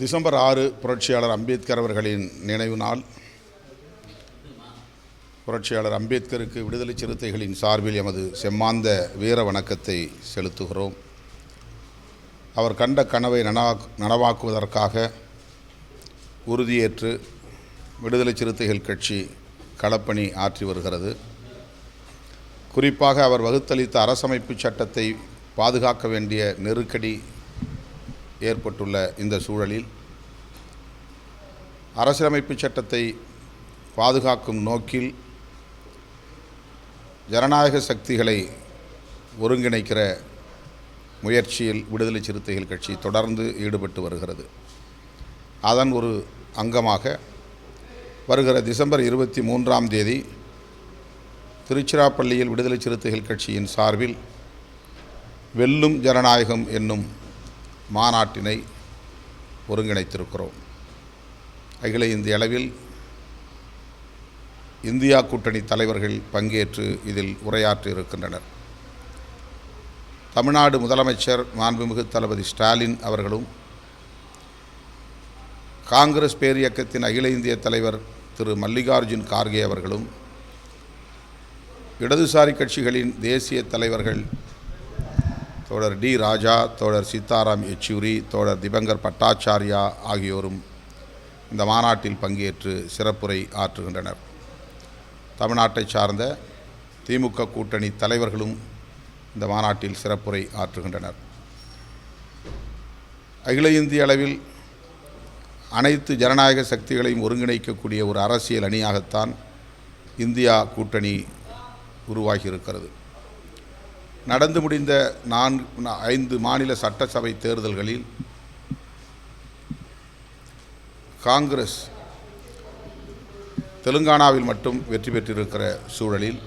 December ஆறு புரட்சியாளர் அம்பேத்கர் அவர்களின் நினைவு நாள். புரட்சியாளர் அம்பேத்கருக்கு விடுதலை சிறுத்தைகளின் சார்பில் எமது செம்மாந்த வீர வணக்கத்தை செலுத்துகிறோம். அவர் கண்ட கனவை நனவா நனவாக்குவதற்காக உறுதியேற்று விடுதலை சிறுத்தைகள் கட்சி களப்பணி ஆற்றி வருகிறது. குறிப்பாக அவர் வகுத்தளித்த அரசமைப்பு சட்டத்தை பாதுகாக்க வேண்டிய நெருக்கடி ஏற்பட்டுள்ள இந்த சூழலில் அரசியலமைப்பு சட்டத்தை பாதுகாக்கும் நோக்கில் ஜனநாயக சக்திகளை ஒருங்கிணைக்கிற முயற்சியில் விடுதலை சிறுத்தைகள் கட்சி தொடர்ந்து ஈடுபட்டு வருகிறது. அதன் ஒரு அங்கமாக வருகிற டிசம்பர் இருபத்தி மூன்றாம் தேதி திருச்சிராப்பள்ளியில் விடுதலை சிறுத்தைகள் கட்சியின் சார்பில் வெல்லும் ஜனநாயகம் என்னும் மாநாட்டினை ஒருங்கிணைத்திருக்கிறோம். அகில இந்திய அளவில் இந்தியா கூட்டணி தலைவர்கள் பங்கேற்று இதில் உரையாற்றி இருக்கின்றனர். தமிழ்நாடு முதலமைச்சர் மாண்புமிகு தளபதி ஸ்டாலின் அவர்களும் காங்கிரஸ் பேரியக்கத்தின் அகில இந்திய தலைவர் திரு மல்லிகார்ஜுன் கார்கே அவர்களும் இடதுசாரி கட்சிகளின் தேசிய தலைவர்கள் தோழர் டி ராஜா தோழர் சீதாராம் யெச்சூரி தோழர் திபங்கர் பட்டாச்சாரியா ஆகியோரும் இந்த மாநாட்டில் பங்கேற்று சிறப்புரை ஆற்றுகின்றனர். தமிழ்நாட்டை சார்ந்த திமுக கூட்டணி தலைவர்களும் இந்த மாநாட்டில் சிறப்புரை ஆற்றுகின்றனர். அகில இந்திய அளவில் அனைத்து ஜனநாயக சக்திகளையும் ஒருங்கிணைக்கக்கூடிய ஒரு அரசியல் அணியாகத்தான் இந்தியா கூட்டணி உருவாகியிருக்கிறது. நடந்து முடிந்த நான்கு ஐந்து மாநில சட்டசபை தேர்தல்களில் காங்கிரஸ் தெலுங்கானாவில் மட்டும் வெற்றி பெற்றிருக்கிற சூழலில்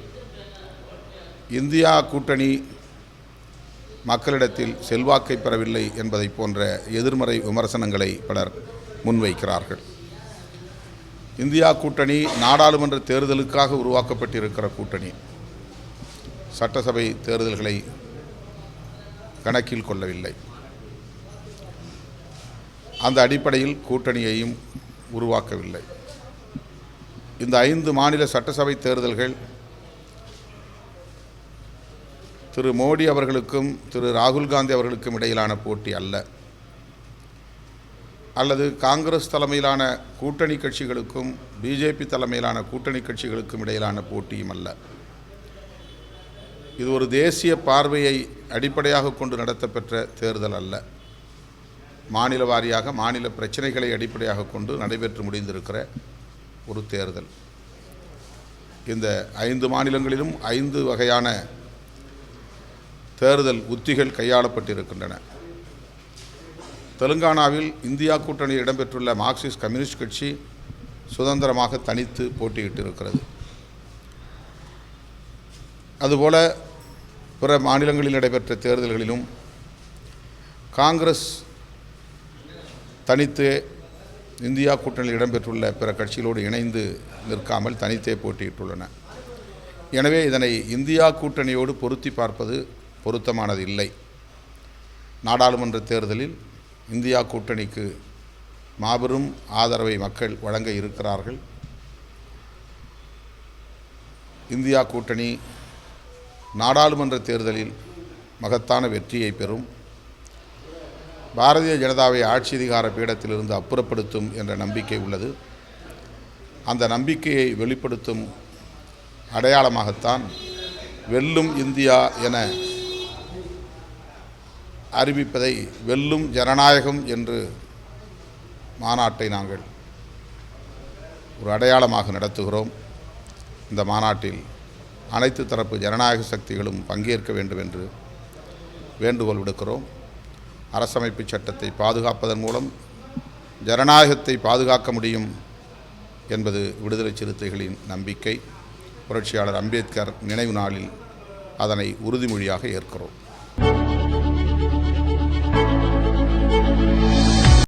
இந்தியா கூட்டணி மக்களிடத்தில் செல்வாக்கை பெறவில்லை என்பதை போன்ற எதிர்மறை விமர்சனங்களை பலர் முன்வைக்கிறார்கள். இந்தியா கூட்டணி நாடாளுமன்ற தேர்தலுக்காக உருவாக்கப்பட்டிருக்கிற கூட்டணி. சட்டசபை தேர்தல்களை கணக்கில் கொள்ளவில்லை. அந்த அடிப்படையில் கூட்டணியையும் உருவாக்கவில்லை. இந்த ஐந்து மாநில சட்டசபை தேர்தல்கள் திரு மோடி அவர்களுக்கும் திரு ராகுல் காந்தி அவர்களுக்கும் இடையிலான போட்டி அல்ல. அல்லது காங்கிரஸ் தலைமையிலான கூட்டணி கட்சிகளுக்கும் பிஜேபி தலைமையிலான கூட்டணி கட்சிகளுக்கும் இடையிலான போட்டியும் அல்ல. இது ஒரு தேசிய பார்வையை அடிப்படையாக கொண்டு நடத்தப்பெற்ற தேர்தல் அல்ல. மாநில வாரியாக மாநில பிரச்சனைகளை அடிப்படையாக கொண்டு நடைபெற்று முடிந்திருக்கிற ஒரு தேர்தல். இந்த ஐந்து மாநிலங்களிலும் ஐந்து வகையான தேர்தல் உத்திகள் கையாளப்பட்டிருக்கின்றன. தெலுங்கானாவில் இந்தியா கூட்டணியில் இடம்பெற்றுள்ள மார்க்சிஸ்ட் கம்யூனிஸ்ட் கட்சி சுதந்திரமாக தனித்து போட்டியிட்டிருக்கிறது. அதுபோல பிற மாநிலங்களில் நடைபெற்ற தேர்தல்களிலும் காங்கிரஸ் தனித்து இந்தியா கூட்டணியில் இடம்பெற்றுள்ள பிற கட்சிகளோடு இணைந்து நிற்காமல் தனித்தே போட்டியிட்டுள்ளன. எனவே இதனை இந்தியா கூட்டணியோடு பொருத்தி பார்ப்பது பொருத்தமானது இல்லை நாடாளுமன்ற தேர்தலில் இந்தியா கூட்டணிக்கு மாபெரும் ஆதரவை மக்கள் வழங்க இருக்கிறார்கள். இந்தியா கூட்டணி நாடாளுமன்ற தேர்தலில் மகத்தான வெற்றியை பெறும். பாரதிய ஜனதாவை ஆட்சி அதிகார பீடத்திலிருந்து அப்புறப்படுத்தும் என்ற நம்பிக்கை உள்ளது. அந்த நம்பிக்கையை வெளிப்படுத்தும் அடையாளமாகத்தான் வெல்லும் இந்தியா என அறிவிப்பதை வெல்லும் ஜனநாயகம் என்று மாநாட்டை நாங்கள் ஒரு அடையாளமாக நடத்துகிறோம். இந்த மாநாட்டில் அனைத்து தரப்பு ஜனநாயக சக்திகளும் பங்கேற்க வேண்டும் என்று வேண்டுகோள் விடுக்கிறோம். அரசமைப்பு சட்டத்தை பாதுகாப்பதன் மூலம் ஜனநாயகத்தை பாதுகாக்க முடியும் என்பது விடுதலை சிறுத்தைகளின் நம்பிக்கை. புரட்சியாளர் அம்பேத்கர் நினைவு நாளில் அதனை உறுதிமொழியாக ஏற்கிறோம்.